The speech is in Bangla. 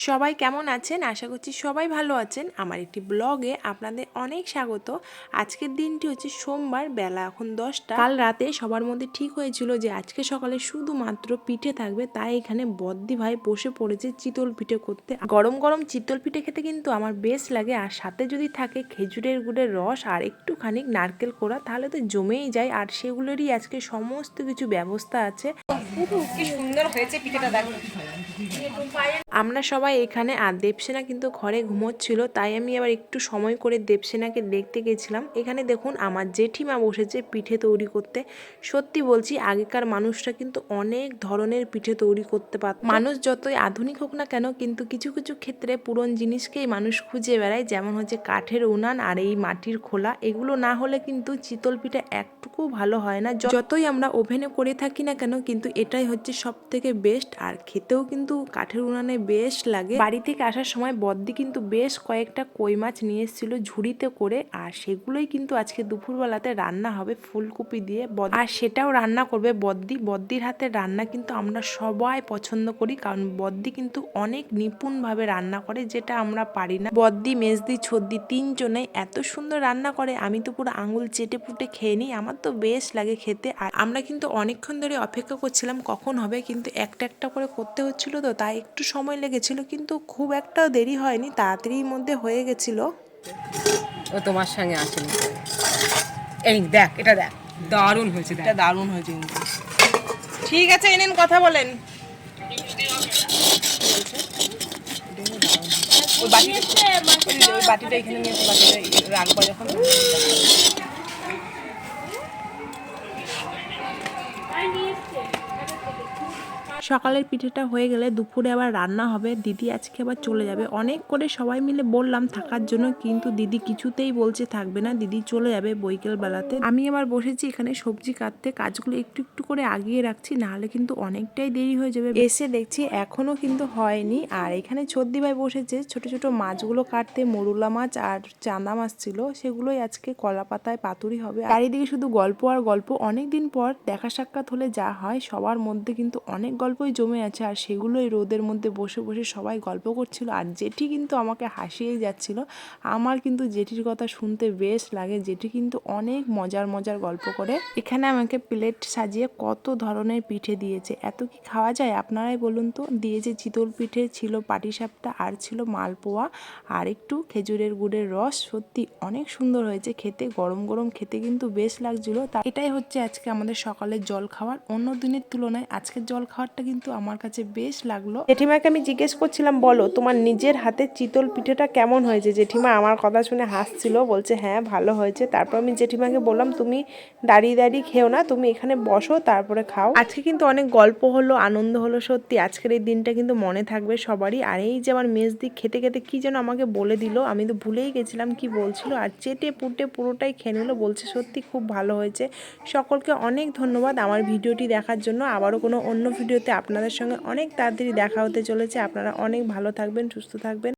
সবাই কেমন আছেন? আশা করছি সবাই ভালো আছেন। আমার একটি ব্লগে আপনাদের অনেক স্বাগত। আজকের দিনটি হচ্ছে সোমবার বেলা এখন দশটা। কাল রাতে সবার মধ্যে ঠিক হয়েছিল যে আজকে সকালে শুধুমাত্র পিঠে থাকবে তাই এখানে বদ্দি ভাই বসে পড়েছে চিতল পিঠে করতে। গরম গরম চিতল পিঠে খেতে কিন্তু আমার বেশ লাগে। আর সাথে যদি থাকে খেজুরের গুড়ের রস আর একটুখানি নারকেল কোড়া তাহলে তো জমেই যায়। আর সেগুলোরই আজকে সমস্ত কিছু ব্যবস্থা আছে। সুন্দর হয়েছে পিঠাটা দেখো। আমরা সবাই এখানে, আর দেবসেনা কিন্তু ঘরে ঘুমোচ্ছিল, তাই আমি আবার একটু সময় করে দেবসেনাকে দেখতে গেছিলাম। এখানে দেখুন, আমার জেঠিমা বসেছে পিঠে তৈরি করতে। সত্যি বলছি, আগেকার মানুষরা কিন্তু অনেক ধরনের পিঠে তৈরি করতে পারত। মানুষ যতই আধুনিক হোক না কেন, কিন্তু কিছু কিছু ক্ষেত্রে পুরন জিনিসকেই মানুষ খুঁজে বেড়ায়, যেমন হচ্ছে কাঠের উনান আর এই মাটির খোলা। এগুলো না হলে কিন্তু চিতল পিঠা একটুকু ভালো হয় না। যতই আমরা ওভেনে করে থাকি না কেন, কিন্তু এটাই হচ্ছে সব থেকে বেস্ট আর খেতেও কিন্তু কাঠের উনানে বেশ লাগে। বাড়ি থেকে আসার সময় বদ্দি কিন্তু বেশ কয়েকটা কই মাছ নিয়ে এসেছিল ঝুড়িতে করে, আর সেগুলোই কিন্তু আজকে দুপুরবেলাতে রান্না হবে ফুলকপি দিয়ে। আর সেটাও রান্না করবে বদ্দি। বদ্দির হাতের রান্না কিন্তু আমরা সবাই পছন্দ করি, কারণ বদ্দি কিন্তু অনেক নিপুণভাবে রান্না করে, যেটা আমরা পারি না। বদ্দি, মেজদি, ছদ্দি তিনজনেই এত সুন্দর রান্না করে, আমি তো পুরো আঙুল চেটে পুটে খেয়ে নিই, আমার তো বেশ লাগে খেতে। আর আমরা কিন্তু অনেকক্ষণ ধরে অপেক্ষা করছিলাম কখন হবে, কিন্তু একটা একটা করে করতে হচ্ছিল তো, তাই একটু সময় লেগেছিল কিন্তু খুব একটাও দেরি হয়নি তাড়াতাড়ির মধ্যে হয়ে গেছিল। ও তোমার সঙ্গে আসেনি। এই দেখ এটা দেখ দারুণ হয়েছে এটা দারুণ হয়েছে কিন্তু। ঠিক আছে এনেন কথা বলেন। ওই বাটিটা ওই বাটিটা এখানে নিয়ে বাটিটা রাখব যখন। সকালের পিঠেটা হয়ে গেলে দুপুরে আবার রান্না হবে। দিদি আজকে আবার চলে যাবে। অনেক করে সবাই মিলে বললাম থাকার জন্য, কিন্তু দিদি কিছুতেই বলছে থাকবে না। দিদি চলে যাবে বৈকাল বেলাতে আমি আবার বসেছি এখানে সবজি কাটতে। কাজগুলো একটু একটু করে আগিয়ে রাখছি, নাহলে কিন্তু অনেকটাই দেরি হয়ে যাবে। এসে দেখছি এখনও কিন্তু হয়নি। আর এখানে ছদ্দি ভাই বসেছে। ছোট ছোট মাছগুলো কাটতে, মরুলা মাছ আর চাঁদা মাছ ছিল। সেগুলোই আজকে কলা পাতায় পাতুরি হবে। চারিদিকে শুধু গল্প আর গল্প। অনেক দিন পর দেখা সাক্ষাৎ হলে যা হয়, সবার মধ্যে কিন্তু অনেক গল্পই জমে আছে আর সেগুলোই রোদের মধ্যে বসে বসে সবাই গল্প করছিল আর জেঠি কিন্তু আমাকে হাসিয়েই যাচ্ছিল। আমার কিন্তু জেঠির কথা শুনতে বেশ লাগে। জেঠি কিন্তু অনেক মজার মজার গল্প করে। এখানে আমাকে প্লেট সাজিয়ে কত ধরনের পিঠে দিয়েছে। এত কি খাওয়া যায়? আপনারাই বলুন তো। দিয়েছে চিতল পিঠে, ছিল পাটিসাপটা, আর ছিল মালপোয়া, আর একটু খেজুরের গুড়ের রস। সত্যি অনেক সুন্দর হয়েছে খেতে। গরম গরম খেতে কিন্তু বেশ লাগছিল। তা এটাই হচ্ছে আজকে আমাদের সকালের জল খাওয়ার অন্য দিনের তুলনায় আজকের জল খাওয়ারটা কিন্তু আমার কাছে বেশ লাগল। জেঠিমাকে আমি জিজ্ঞেস করছিলাম বলো তোমার নিজের হাতে চিতল পিঠেটা কেমন হয়েছে? জেঠিমা আমার কথা শুনে হাসছিল বলছে হ্যাঁ ভালো হয়েছে। তারপর আমি জেঠিমাকে বললাম তুমি দাঁড়িয়ে দাঁড়িয়ে খেও না তুমি এখানে বসো তারপরে খাও। আজকে কিন্তু অনেক গল্প হলো আনন্দ হলো সত্যি। আজকের এই দিনটা কিন্তু মনে থাকবে সবারই। আর এই যে আমার মেজদি খেতে খেতে কি যেন আমাকে বলে দিল আমি তো ভুলেই গেছিলাম কি বলছিল আর চেটে পুটে পুরোটাই খেয়ে নিল বলছে সত্যি খুব ভালো হয়েছে। সকলকে অনেক ধন্যবাদ আমার ভিডিওটি দেখার জন্য। আবারও কোনো অন্য ভিডিওতে আপনাদের সঙ্গে অনেক তাড়াতাড়ি দেখা হতে চলেছে। আপনারা অনেক ভালো থাকবেন সুস্থ থাকবেন।